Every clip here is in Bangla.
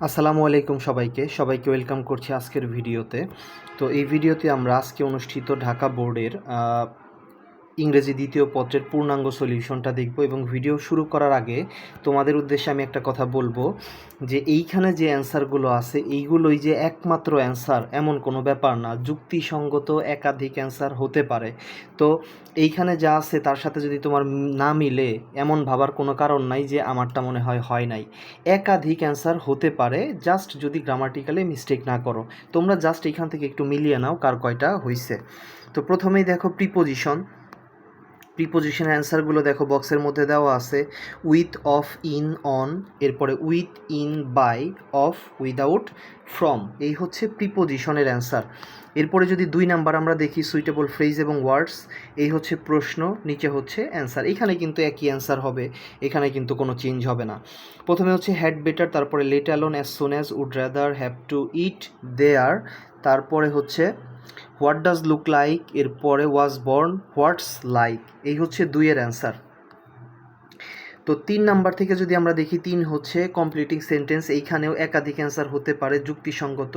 আসসালামু আলাইকুম সবাইকে। সবাইকে ওয়েলকাম করছি আজকের ভিডিওতে। তো এই ভিডিওতে আমরা আজকে অনুষ্ঠিত ঢাকা বোর্ডের ইংরেজি দ্বিতীয় পত্রের পূর্ণাঙ্গ সলিউশনটা দেখব এবং ভিডিও শুরু করার আগে তোমাদের উদ্দেশ্যে আমি একটা কথা বলব যে এইখানে যে অ্যান্সারগুলো আছে, এইগুলোই যে একমাত্র অ্যান্সার এমন কোনো ব্যাপার না, যুক্তিসঙ্গত একাধিক অ্যান্সার হতে পারে। তো এইখানে যা আছে তার সাথে যদি তোমার না মিলে, এমন ভাবার কোনো কারণ নাই যে আমারটা মনে হয় হয় নাই। একাধিক অ্যান্সার হতে পারে, জাস্ট যদি গ্রামাটিক্যালি মিস্টেক না করো। তোমরা জাস্ট এইখান থেকে একটু মিলিয়ে নাও কার কয়টা হয়েছে তো প্রথমেই দেখো প্রিপোজিশন। প্রিপোজিশনের অ্যান্সারগুলো দেখো বক্সের মধ্যে দেওয়া আছে উইথ অফ ইন অন এরপরে with in by of without from এই হচ্ছে প্রিপোজিশনের অ্যান্সার এরপরে যদি দুই নাম্বার আমরা দেখি সুইটেবল ফ্রেজ এবং ওয়ার্ডস এই হচ্ছে প্রশ্ন, নিচে হচ্ছে অ্যান্সার এখানে কিন্তু একই অ্যান্সার হবে, এখানে কিন্তু কোনো চেঞ্জ হবে না। প্রথমে হচ্ছে হ্যাড বেটার তারপরে let alone as soon as would rather have to it there তারপরে হচ্ছে হোয়াট ডাজ লুক লাইক এরপরে ওয়াজ বর্ন হোয়াটস লাইক, এই হচ্ছে দুইয়ের অ্যান্সার। তো তিন নাম্বার থেকে যদি আমরা দেখি, তিন হচ্ছে কমপ্লিটিং সেন্টেন্স, এইখানেও একাধিক অ্যান্সার হতে পারে যুক্তিসঙ্গত,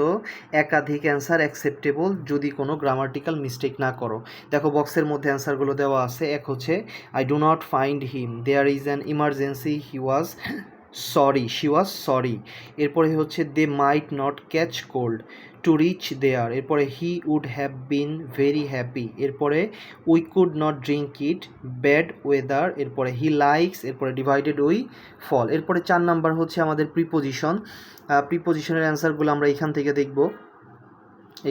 একাধিক অ্যান্সার অ্যাকসেপ্টেবল যদি কোনো গ্রামাটিক্যাল মিস্টেক না করো। দেখো বক্সের মধ্যে অ্যান্সারগুলো দেওয়া আছে, এক হচ্ছে I do not find him there is an emergency he was sorry she was sorry এরপরে হচ্ছে they might not catch cold to reach there এরপরে he would have been very happy এরপরে we could not drink it bad weather এরপরে হি লাইকস এরপরে ডিভাইডেড উই ফল এরপরে চার নাম্বার হচ্ছে আমাদের প্রিপোজিশন প্রিপোজিশনের অ্যান্সারগুলো আমরা এখান থেকে দেখব।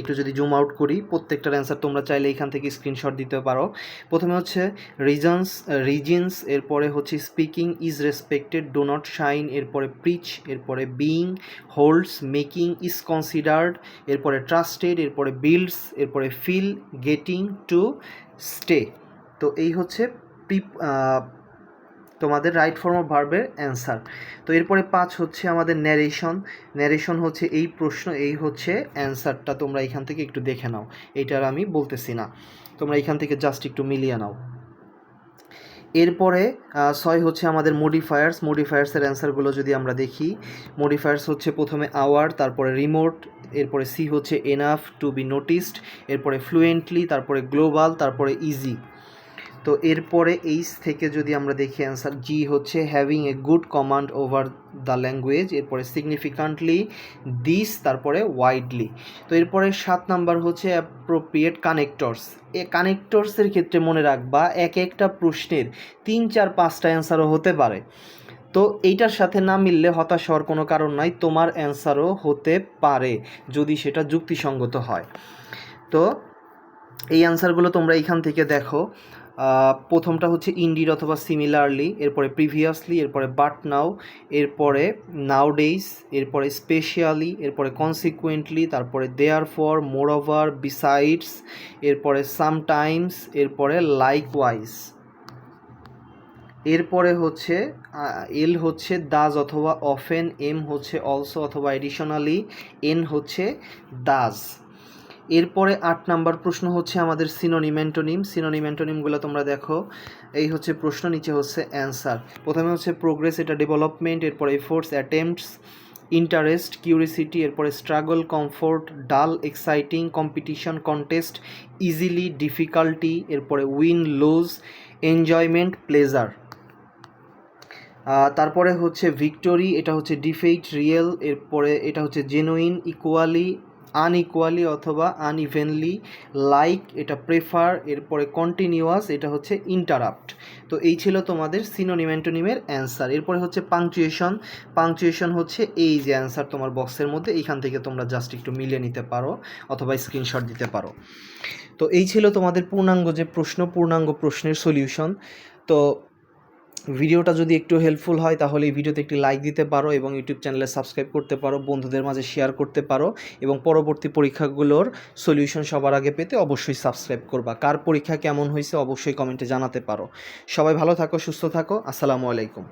একটু যদি জুম আউট করি, প্রত্যেকটার অ্যান্সার তোমরা চাইলে এখান থেকে স্ক্রিনশট দিতে পারো। প্রথমে হচ্ছে রিজনস রিজিনস এরপরে হচ্ছে speaking is respected do not shine এরপরে প্রিচ এরপরে being holds making is considered এরপরে ট্রাস্টেড এরপরে বিল্ডস এরপরে ফিল গেটিং টু স্টে তো এই হচ্ছে প্রি তোমাদের রাইট ফর্ম অফ ভার্বের অ্যান্সার তো এরপরে পাঁচ হচ্ছে আমাদের ন্যারেশন ন্যারেশন হচ্ছে এই প্রশ্ন, এই হচ্ছে অ্যান্সারটা তোমরা এখান থেকে একটু দেখে নাও। এইটার আমি বলতেছি না। তোমরা এখান থেকে জাস্ট একটু মিলিয়ে নাও। এরপরে ছয় হচ্ছে আমাদের মডিফায়ার্স মডিফায়ার্সের অ্যান্সারগুলো যদি আমরা দেখি মডিফায়ার্স হচ্ছে প্রথমে আওয়ার তারপরে রিমোট এরপরে সি হচ্ছে এনাফ টু বি নোটিসড এরপরে ফ্লুয়েন্টলি তারপরে গ্লোবাল তারপরে ইজি তো এরপরে এইচ থেকে যদি আমরা দেখি অ্যান্সার জি হচ্ছে having a good command over the language এরপরে সিগনিফিকান্টলি দিস তারপরে ওয়াইডলি তো এরপরে সাত নাম্বার হচ্ছে অ্যাপ্রোপ্রিয়েট কানেক্টরস এ কানেক্টরসের ক্ষেত্রে মনে রাখবা, এক একটা প্রশ্নের তিন, চার, পাঁচটা অ্যান্সারও হতে পারে। তো এইটার সাথে না মিললে হতাশ হওয়ার কোনো কারণ নাই, তোমার অ্যান্সারও হতে পারে, যদি সেটা যুক্তিসঙ্গত হয়। তো এই অ্যান্সারগুলো তোমরা এইখান থেকে দেখো। প্রথমটা হচ্ছে ইন্ডিড অথবা সিমিলারলি এরপরে প্রিভিয়াসলি এরপরে বাট নাও এরপরে নাও ডেইস এরপরে স্পেশালি এরপরে কনসিকুয়েন্টলি তারপরে therefore moreover besides এরপরে সামটাইমস এরপরে লাইকওয়াইজ এরপরে হচ্ছে এল হচ্ছে দাজ অথবা অফেন এম হচ্ছে অলসো অথবা এডিশনালি এন হচ্ছে দাজ এরপরে আট নাম্বার প্রশ্ন হচ্ছে আমাদের সিনোনিম অ্যান্টোনিম সিনোনিম অ্যান্টোনিমগুলো তোমরা দেখো। এই হচ্ছে প্রশ্ন, নিচে হচ্ছে অ্যান্সার প্রথমে হচ্ছে প্রোগ্রেস এটা ডেভেলপমেন্ট এরপরে এফোর্টস অ্যাটেম্পটস ইন্টারেস্ট কিউরিসিটি এরপরে struggle comfort dull exciting competition contest easily difficulty এরপরে উইন লুজ এনজয়মেন্ট প্লেজার তারপরে হচ্ছে ভিক্টোরি এটা হচ্ছে ডিফেইট রিয়েল এরপরে এটা হচ্ছে জেনুইন ইকুয়ালি আনইকুয়ালি অথবা আনইভেনলি লাইক এটা প্রেফার এরপরে কন্টিনিউয়াস এটা হচ্ছে ইন্টারাপ্ট তো এই ছিল তোমাদের সিনোনিম অ্যান্টোনিমের অ্যান্সার এরপরে হচ্ছে পাংচুয়েশন পাংচুয়েশন হচ্ছে এই যে অ্যান্সার তোমার বক্সের মধ্যে, এইখান থেকে তোমরা জাস্ট একটু মিলিয়ে নিতে পারো অথবা স্ক্রিনশট দিতে পারো। তো এই ছিল তোমাদের পূর্ণাঙ্গ যে প্রশ্ন, পূর্ণাঙ্গ প্রশ্নের সলিউশন তো ভিডিওটা যদি একটু হেল্পফুল হয়, তাহলে এই ভিডিওতে একটি লাইক দিতে পারো এবং ইউটিউব চ্যানেলে সাবস্ক্রাইব করতে পারো, বন্ধুদের মাঝে শেয়ার করতে পারো এবং পরবর্তী পরীক্ষাগুলোর সলিউশন সবার আগে পেতে অবশ্যই সাবস্ক্রাইব করবা। কার পরীক্ষা কেমন হয়েছে, অবশ্যই কমেন্টে জানাতে পারো। সবাই ভালো থাকো, সুস্থ থাকো, আসসালামু আলাইকুম।